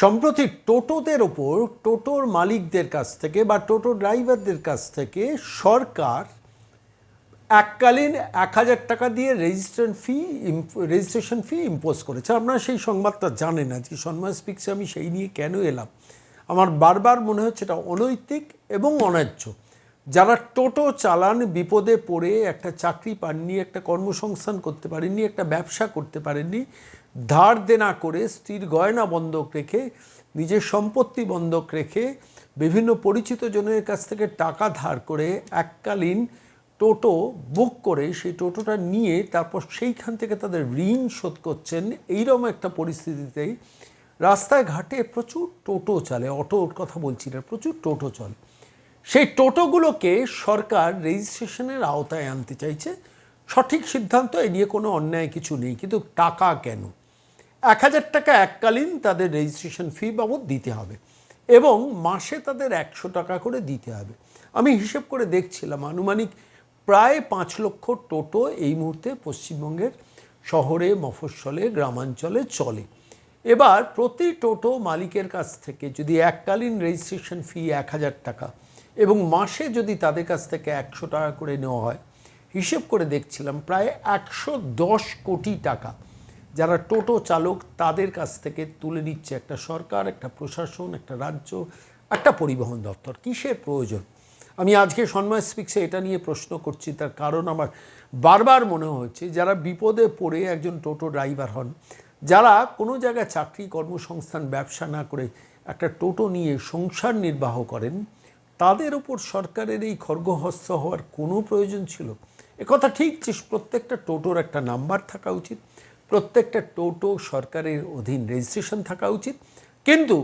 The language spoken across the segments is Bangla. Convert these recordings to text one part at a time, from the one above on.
সম্প্রতি টোটোদের ওপর টোটোর মালিকদের কাছ থেকে বা টোটো ড্রাইভারদের কাছ থেকে সরকার এককালীন এক হাজার টাকা দিয়ে registration fee registration fee impose করেছে। আপনারা সেই সংবাদটা জানেন না। যে সন্মান স্পিক্সে আমি সেই নিয়ে কেন এলাম? আমার বারবার মনে হচ্ছে এটা অনৈতিক এবং অন্যায্য। যারা টোটো চালান বিপদে পড়ে, একটা চাকরি পাননি, একটা কর্মসংস্থান করতে পারেননি, একটা ব্যবসা করতে পারেননি ধার দেনা করে স্ত্রীর গয়না বন্ধক রেখে, নিজের সম্পত্তি বন্ধক রেখে বিভিন্ন পরিচিত জনের কাছ থেকে টাকা ধার করে এককালীন টোটো বুক করে সেই টোটোটা নিয়ে তারপর সেইখান থেকে তাদের ঋণ শোধ করছেন। এইরকম একটা পরিস্থিতিতেই রাস্তায় ঘাটে প্রচুর টোটো চলে, অটোর কথা বলছি না, প্রচুর টোটো চলে। সেই টোটোগুলোকে সরকার রেজিস্ট্রেশনের আওতায় আনতে চাইছে। সঠিক সিদ্ধান্ত, এ নিয়ে কোনো অন্যায় কিছু নেই, কিন্তু টাকা কেন? এক হাজার টাকা এককালীন তাদের রেজিস্ট্রেশন ফি বাবদ দিতে হবে এবং মাসে তাদের একশো টাকা করে দিতে হবে। আমি হিসেব করে দেখছিলাম, আনুমানিক প্রায় পাঁচ লক্ষ টোটো এই মুহূর্তে পশ্চিমবঙ্গের শহরে, মফস্বলে, গ্রামাঞ্চলে চলে। এবার প্রতি টোটো মালিকের কাছ থেকে যদি এককালীন রেজিস্ট্রেশন ফি এক হাজার টাকা এবং মাসে যদি তাদের কাছ থেকে একশো টাকা করে নেওয়া হয়, হিসেব করে দেখছিলাম প্রায় একশো দশ কোটি টাকা। যারা টোটো চালক, তাদের কাছ থেকে তুলে নিচ্ছে একটা সরকার, একটা প্রশাসন, একটা রাজ্য, একটা পরিবহন দপ্তর। কিসের প্রয়োজন? আমি আজকে সন্ময় স্পিক্সে এটা নিয়ে প্রশ্ন করছি, তার কারণ আমার বারবার মনে হচ্ছে যারা বিপদে পড়ে একজন টোটো ড্রাইভার হন, যারা কোনো জায়গায় চাকরি, কর্মসংস্থান, ব্যবসা না করে একটা টোটো নিয়ে সংসার নির্বাহ করেন, তাদের ওপর সরকারের এই খর্গহস্ত হওয়ার কোনো প্রয়োজন ছিল? একথা ঠিক যে প্রত্যেকটা টোটোর একটা নাম্বার থাকা উচিত প্রত্যেকটা টোটো সরকারের অধীন রেজিস্ট্রেশন থাকা উচিত। কিন্তু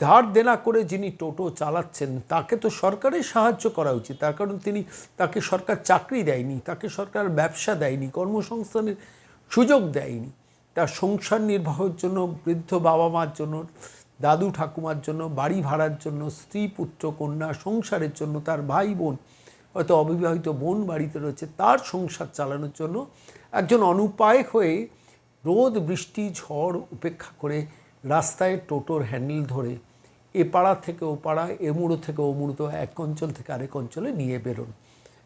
ধার দেনা করে যিনি টোটো চালাচ্ছেন, তাকে তো সরকারের সাহায্য করা উচিত। তার কারণ তিনি, তাকে সরকার চাকরি দেয়নি, তাকে সরকার ব্যবসা দেয়নি, কর্মসংস্থানের সুযোগ দেয়নি। তার সংসার নির্বাহের জন্য, বৃদ্ধ বাবা মার জন্য, দাদু ঠাকুমার জন্য, বাড়ি ভাড়ার জন্য, স্ত্রী, পুত্র, কন্যা সংসারের জন্য, তার ভাই বোন, হয়তো অবিবাহিত বোন বাড়িতে রয়েছে, তার সংসার চালানোর জন্য একজন অনুপায় হয়ে রোদ, বৃষ্টি, ঝড় উপেক্ষা করে রাস্তায় টোটোর হ্যান্ডেল ধরে এ পাড়া থেকে ও পাড়া, এ মুড়ো থেকে ও মুড়ো এক অঞ্চল থেকে আরেক অঞ্চলে নিয়ে বেরোন।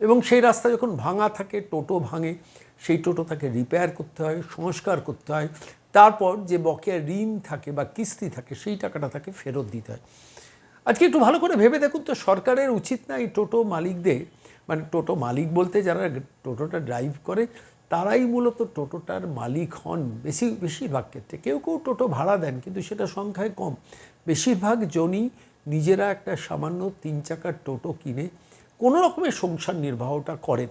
এবং সেই রাস্তা যখন ভাঙা থাকে, টোটো ভাঙে, সেই টোটো তাকে রিপেয়ার করতে হয়, সংস্কার করতে হয়। তারপর যে বকেয়া ঋণ থাকে বা কিস্তি থাকে, সেই টাকাটা তাকে ফেরত দিতে হয়। আজকে একটু ভালো করে ভেবে দেখুন তো, সরকারের উচিত না এই টোটো মালিকদের মানে টোটো মালিক বলতে যারা টোটোটা ড্রাইভ করে তারাই মূলত টোটোটার মালিক হন, বেশি, বেশিরভাগ ক্ষেত্রে। কেউ কেউ টোটো ভাড়া দেন, কিন্তু সেটা সংখ্যায় কম। বেশিরভাগ জনই নিজেরা একটা সামান্য তিন চাকার টোটো কিনে কোনো রকমের সংসার নির্বাহটা করেন।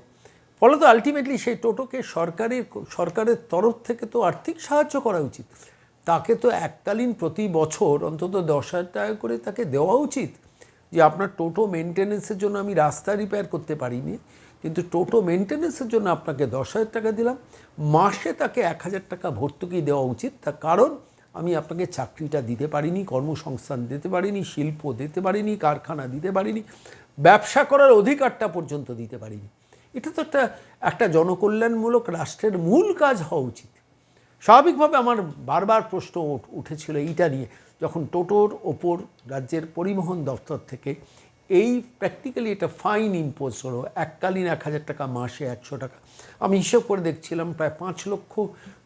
ফলত আলটিমেটলি সেই টোটোকে সরকারের সরকারের তরফ থেকে তো আর্থিক সাহায্য করা উচিত। তাকে তো এককালীন প্রতি বছর অন্তত দশ হাজার টাকা করে তাকে দেওয়া উচিত যে, আপনার টোটো মেনটেন্যান্সের জন্য আমি রাস্তা রিপেয়ার করতে পারিনি। কিন্তু টোটো মেনটেন্যান্সের জন্য আপনাকে দশ হাজার টাকা দিলাম। মাসে তাকে এক হাজার টাকা ভর্তুকি দেওয়া উচিত। তার কারণ, আমি আপনাকে চাকরিটা দিতে পারিনি, কর্মসংস্থান দিতে পারিনি, শিল্প দিতে পারিনি, কারখানা দিতে পারিনি, ব্যবসা করার অধিকারটা পর্যন্ত দিতে পারিনি। এটা তো একটা একটা জনকল্যাণমূলক রাষ্ট্রের মূল কাজ হওয়া উচিত। স্বাভাবিকভাবে আমার বারবার প্রশ্ন উঠ- উঠেছিল এইটা নিয়ে, যখন টোটোর ওপর রাজ্যের পরিবহন দপ্তর থেকে এই প্র্যাকটিক্যালি এটা ফাইন ইম্পোজ হলো। এককালীন এক হাজার টাকা মাসে একশো টাকা। আমি হিসেব করে দেখছিলাম প্রায় পাঁচ লক্ষ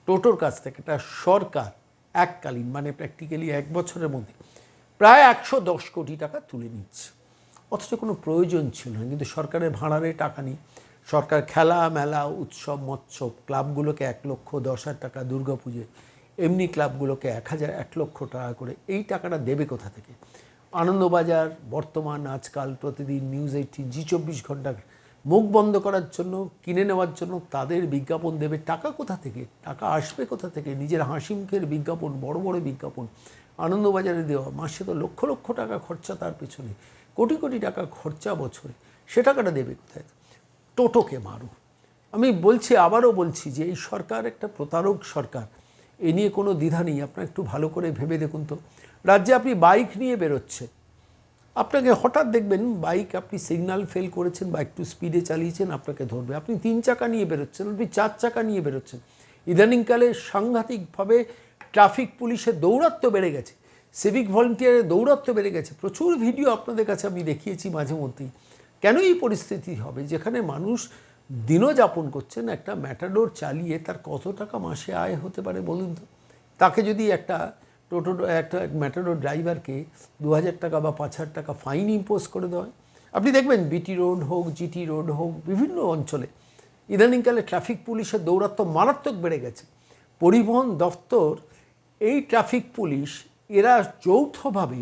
টোটোর কাছ থেকে, এটা সরকার এককালীন মানে প্র্যাকটিক্যালি এক বছরের মধ্যে প্রায় একশো দশ কোটি টাকা তুলে নিচ্ছে। অথচ কোনো প্রয়োজন ছিল না, কিন্তু সরকারের ভাড়ারে টাকা নেই। সরকার খেলা, মেলা, উৎসব, মৎসব, ক্লাবগুলোকে এক লক্ষ দশ হাজার টাকা দুর্গাপুজোয় এমনি ক্লাবগুলোকে এক হাজার, এক লক্ষ টাকা করে, এই টাকাটা দেবে কোথা থেকে? আনন্দবাজার, বর্তমান, আজকাল, প্রতিদিন নিউজ এইটিন জি চব্বিশ ঘণ্টা মুখ বন্ধ করার জন্য, কিনে নেওয়ার জন্য তাদের বিজ্ঞাপন দেবে। টাকা কোথা থেকে? টাকা আসবে কোথা থেকে? নিজের হাসি মুখের বিজ্ঞাপন, বড় বড় বিজ্ঞাপন আনন্দবাজারে দেওয়া। মাসে তো লক্ষ লক্ষ টাকা খরচা তার পেছনে। কোটি কোটি টাকা খরচা বছরে। সে টাকাটা দেবে কোথায়? টোটোকে মারো আমি বলছি, আবারও বলছি যে এই সরকার একটা প্রতারক সরকার। এ নিয়ে কোনো দ্বিধা নেই। আপনারা একটু ভালো করে ভেবে দেখুন তো। রাজ্যে আপনি বাইক নিয়ে বেরোচ্ছেন আপনাকে হঠাৎ দেখবেন বাইক আপনি সিগন্যাল ফেল করেছেন বা একটু স্পিডে চালিয়েছেন, আপনাকে ধরবে। আপনি তিন চাকা নিয়ে বেরোচ্ছেন, আপনি চার চাকা নিয়ে বেরোচ্ছেন। ইদানিংকালে সাংঘাতিকভাবে ট্রাফিক পুলিশের দৌরাত্ম্য বেড়ে গেছে। সিভিক ভলেন্টিয়ারের দৌরত্ব বেড়ে গেছে। প্রচুর ভিডিও আপনাদের কাছে আমি দেখিয়েছি মাঝে মধ্যেই। কেন এই পরিস্থিতি হবে? যেখানে মানুষ দিনও যাপন করছেন, একটা ম্যাটাডোর চালিয়ে তার কত টাকা মাসে আয় হতে পারে বলুন তো? তাকে যদি একটা টোটো একটা ম্যাটাডোর ড্রাইভারকে দু হাজার টাকা বা পাঁচ হাজার টাকা ফাইন ইম্পোজ করে দেওয়া হয়। আপনি দেখবেন বিটি রোড হোক জিটি রোড হোক, বিভিন্ন অঞ্চলে ইদানিংকালে ট্রাফিক পুলিশের দৌরাত্ম্য মারাত্মক বেড়ে গেছে। পরিবহন দপ্তর এই ট্রাফিক পুলিশ এরা যৌথভাবে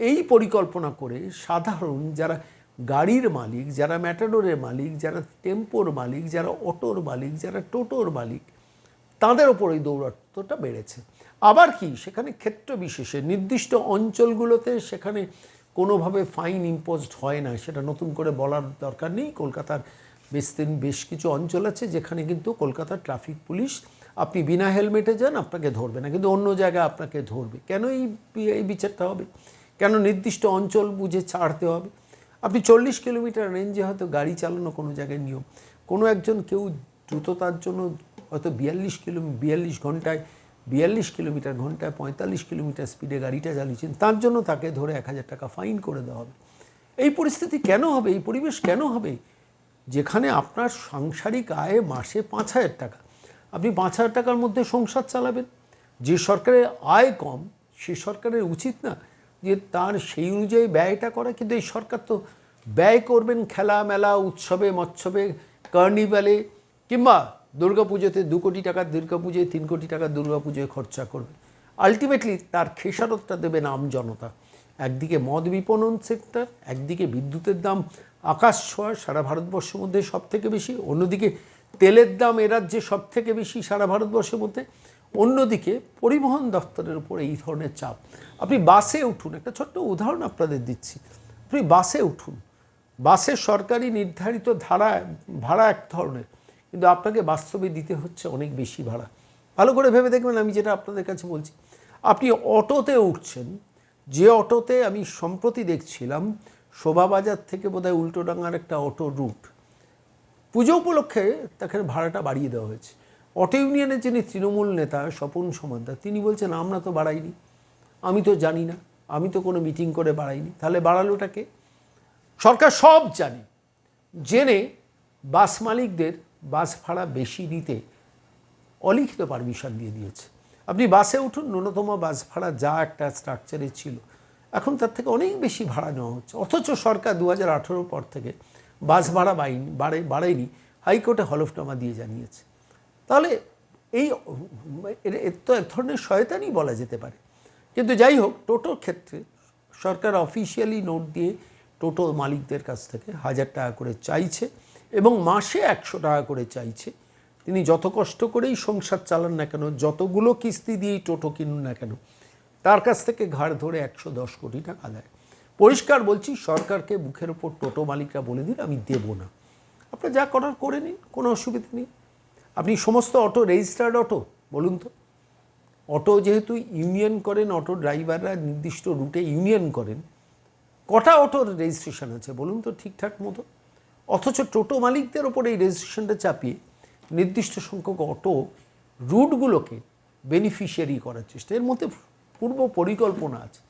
এই পরিকল্পনা করে সাধারণ যারা গাড়ির মালিক, যারা ম্যাটাডোরের মালিক, যারা টেম্পোর মালিক, যারা অটোর মালিক, যারা টোটোর মালিক, তাদের ওপর এই দৌরাত্মটা বেড়েছে। আবার কি? সেখানে ক্ষেত্র বিশেষে, নির্দিষ্ট অঞ্চলগুলোতে সেখানে কোনোভাবে ফাইন ইম্পোজড হয় না। সেটা নতুন করে বলার দরকার নেই। কলকাতার বেশ দিন বেশ কিছু অঞ্চল আছে যেখানে কিন্তু কলকাতার ট্রাফিক পুলিশ আপনি বিনা হেলমেটে যান, আপনাকে ধরবে না। কিন্তু অন্য জায়গায় আপনাকে ধরবে। কেন এই এই বিচারটা হবে? কেন নির্দিষ্ট অঞ্চল বুঝে ছাড়তে হবে? আপনি চল্লিশ কিলোমিটার রেঞ্জে হয়তো গাড়ি চালানো কোনো জায়গায় নিয়ম। কোনো একজন কেউ দ্রুততার জন্য হয়তো বিয়াল্লিশ কিলো বিয়াল্লিশ ঘন্টায় বিয়াল্লিশ কিলোমিটার ঘন্টায় পঁয়তাল্লিশ কিলোমিটার স্পিডে গাড়িটা চালিয়েছেন, তার জন্য তাকে ধরে এক হাজার টাকা ফাইন করে দেওয়া হবে। এই পরিস্থিতি কেন হবে? এই পরিবেশ কেন হবে? যেখানে আপনার সাংসারিক আয় মাসে পাঁচ হাজার টাকা। আপনি পাঁচ হাজার টাকার মধ্যে সংসার চালাবেন। যে সরকারের আয় কম, সে সরকারের উচিত না যে তার সেই অনুযায়ী ব্যয়টা করা। কিন্তু এই সরকার তো ব্যয় করবেন খেলা মেলা উৎসবে, মৎসবে, কার্নিভালে, কিংবা দুর্গাপুজোতে দু কোটি টাকার দুর্গাপুজোয় তিন কোটি টাকার দুর্গাপুজোয় খরচা করবে। আলটিমেটলি তার খেসারতটা দেবেন আম জনতা। একদিকে মদ বিপণন সেক্টর একদিকে বিদ্যুতের দাম আকাশ ছোঁয়া, সারা ভারতবর্ষের মধ্যে সব থেকে বেশি। অন্যদিকে তেলের দাম এ রাজ্যে সব থেকে বেশি সারা ভারতবর্ষের মধ্যে। অন্যদিকে পরিবহন দপ্তরের উপর এই ধরনের চাপ। আপনি বাসে উঠুন, একটা ছোট্ট উদাহরণ আপনাদের দিচ্ছি। আপনি বাসে উঠুন। বাসের সরকারি নির্ধারিত ধারা, ভাড়া এক ধরনের। কিন্তু আপনাকে বাস্তবে দিতে হচ্ছে অনেক বেশি ভাড়া। ভালো করে ভেবে দেখবেন আমি যেটা আপনাদের কাছে বলছি। আপনি অটোতে উঠছেন, যে অটোতে আমি সম্প্রতি দেখছিলাম শোভাবাজার থেকে বোধহয় উল্টোডাঙ্গার একটা অটো রুট। পুজো উপলক্ষে তাকে ভাড়াটা বাড়িয়ে দেওয়া হয়েছে। অটো ইউনিয়নের যিনি তৃণমূল নেতা স্বপন সমাদ্দার তিনি বলছেন, আমরা তো বাড়াইনি। আমি তো জানি না। আমি তো কোনো মিটিং করে বাড়াইনি। তাহলে বাড়ালোটাকে সরকার সব জানে। জেনে বাস মালিকদের বাস ভাড়া বেশি নিতে অলিখিত পারমিশন দিয়ে দিয়েছে। আপনি বাসে উঠুন, ন্যূনতম বাস ভাড়া যা একটা স্ট্রাকচারে ছিল, এখন তার থেকে অনেক বেশি ভাড়া নেওয়া হচ্ছে। অথচ সরকার দু হাজার পর থেকে বাস ভাড়া বাড়ায়নি বাড়ে বাড়ায়নি হাইকোর্টে হলফনামা দিয়ে জানিয়েছে। তাহলে এই তো এক ধরনের শয়তানই বলা যেতে পারে। কিন্তু যাই হোক, টোটোর ক্ষেত্রে সরকার অফিসিয়ালি নোট দিয়ে টোটো মালিকদের কাছ থেকে হাজার টাকা করে চাইছে। এবং মাসে একশো টাকা করে চাইছে। তিনি যত কষ্ট করেই সংসার চালান না কেন, যতগুলো কিস্তি দিয়েই টোটো কিনুন না কেন, তার কাছ থেকে ঘাড় ধরে একশো দশ কোটি টাকা দেয়। পরিষ্কার বলছি, সরকারকে মুখের ওপর টোটো মালিকরা বলে দিন আমি দেব না। আপনার যা করার করে নিন, কোনো অসুবিধা নেই। আপনি সমস্ত অটো, রেজিস্টার্ড অটো, বলুন তো। অটো যেহেতু ইউনিয়ন করেন, অটো ড্রাইভাররা নির্দিষ্ট রুটে ইউনিয়ন করেন, কটা অটোর রেজিস্ট্রেশন আছে, বলুন তো ঠিকঠাক মতো। অথচ টোটো মালিকদের ওপর এই রেজিস্ট্রেশনটা চাপিয়ে নির্দিষ্ট সংখ্যক অটো রুটগুলোকে বেনিফিশিয়ারি করার চেষ্টা। এর মধ্যে পূর্ব পরিকল্পনা আছে।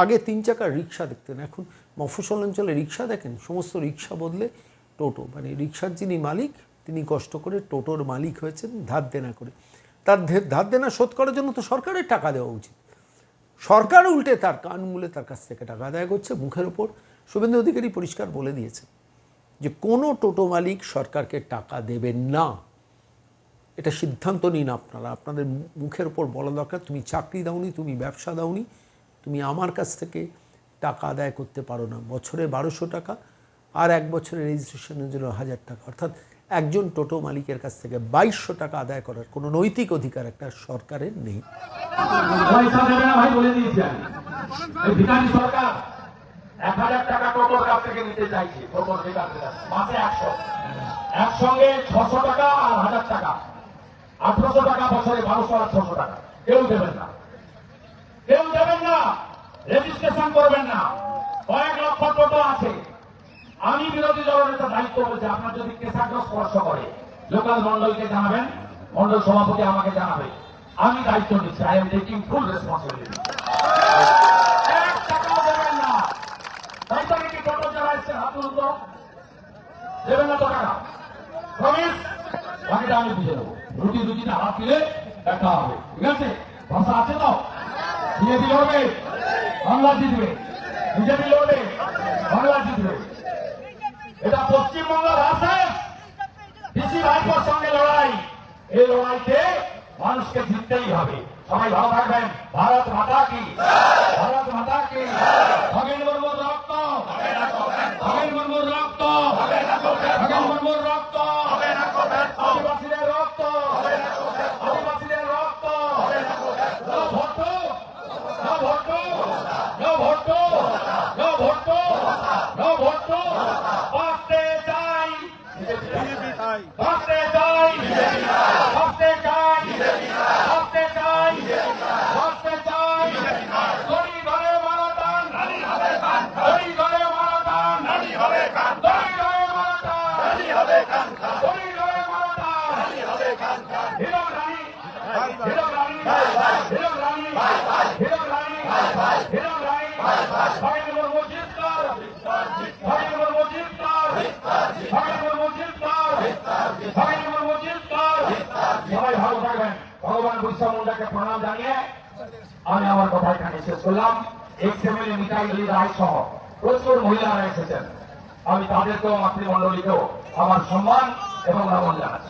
আগে তিন চাকার রিক্সা দেখতেন, এখন মফস্বল অঞ্চলে রিক্সা দেখেন, সমস্ত রিক্সা বদলে টোটো। মানে রিক্সার যিনি মালিক, তিনি কষ্ট করে টোটোর মালিক হয়েছেন, ধার দেনা করে। তার ধার দেনা শোধ করার জন্য তো সরকারের টাকা দেওয়া উচিত। সরকার উল্টে তার কান মুলে তার কাছ থেকে টাকা আদায় করছে, মুখের ওপর শুভেন্দু অধিকারী পরিষ্কার বলে দিয়েছে যে কোনো টোটো মালিক সরকারকে টাকা দেবেন না। এটা সিদ্ধান্ত নিন আপনারা। আপনাদের মুখের ওপর বলা দরকার, তুমি চাকরি দাওনি, তুমি ব্যবসা দাওনি, তুমি আমার কাছ থেকে টাকা আদায় করতে পারো না। বছরে বারোশো টাকা আর এক বছরের রেজিস্ট্রেশনের জন্য হাজার টাকা। অর্থাৎ একজন টোটো মালিকের কাছ থেকে বাইশশো টাকা আদায় করার কোনো নৈতিক অধিকার একটা সরকারের নেই। এক হাজার টাকা টোটোর কাছ থেকে নিতে টোটোর ভিকারদের কাছে। মাসে একশো। একসঙ্গে ছশো টাকা আর হাজার টাকা। আঠারোশো টাকা বছরে, বারোশো আর ছশো টাকা। কেউ দেবেন না। কেউ দেবেন না। রেজিস্ট্রেশন করবেন না। কয়েক লক্ষ টোটো আছে। আমি বিরোধী দলনেতা দায়িত্ব বলছি, আপনার যদি কেশাগ্র স্পর্শ করে, লোকাল মন্ডলকে জানাবেন, মন্ডল সভাপতি আমাকে জানাবে। আমি দায়িত্ব নিচ্ছি I am taking full responsibility দেবে না টাকা প্রমিস বাকিটা আমি বুঝে নেব। রুটি রুটিতে হাত দিলে দেখা হবে। ঠিক আছে? ভাষা আছে তো? বিজেপি লড়বে বাংলা জিতবে বিজেপি লড়বে বাংলা জিতবে এটা পশ্চিমবঙ্গের ভাষা ডিসি ভাইপোর সঙ্গে লড়াই। এই লড়াইতে মানুষকে জিততেই হবে। সবাই ভালো থাকবেন। ভারত মাতা কি? ভারত মাতা কি? খগেন বর্ম রক্ত খগেন রক্ত খগেন শেষ করলাম এক্স এমএলএ মিতাইলি রায় সহ প্রচুর মহিলারা এসেছেন। আমি তাদেরকেও, মাতৃমণ্ডলীকেও আমার সম্মান এবং নমন জানাচ্ছি।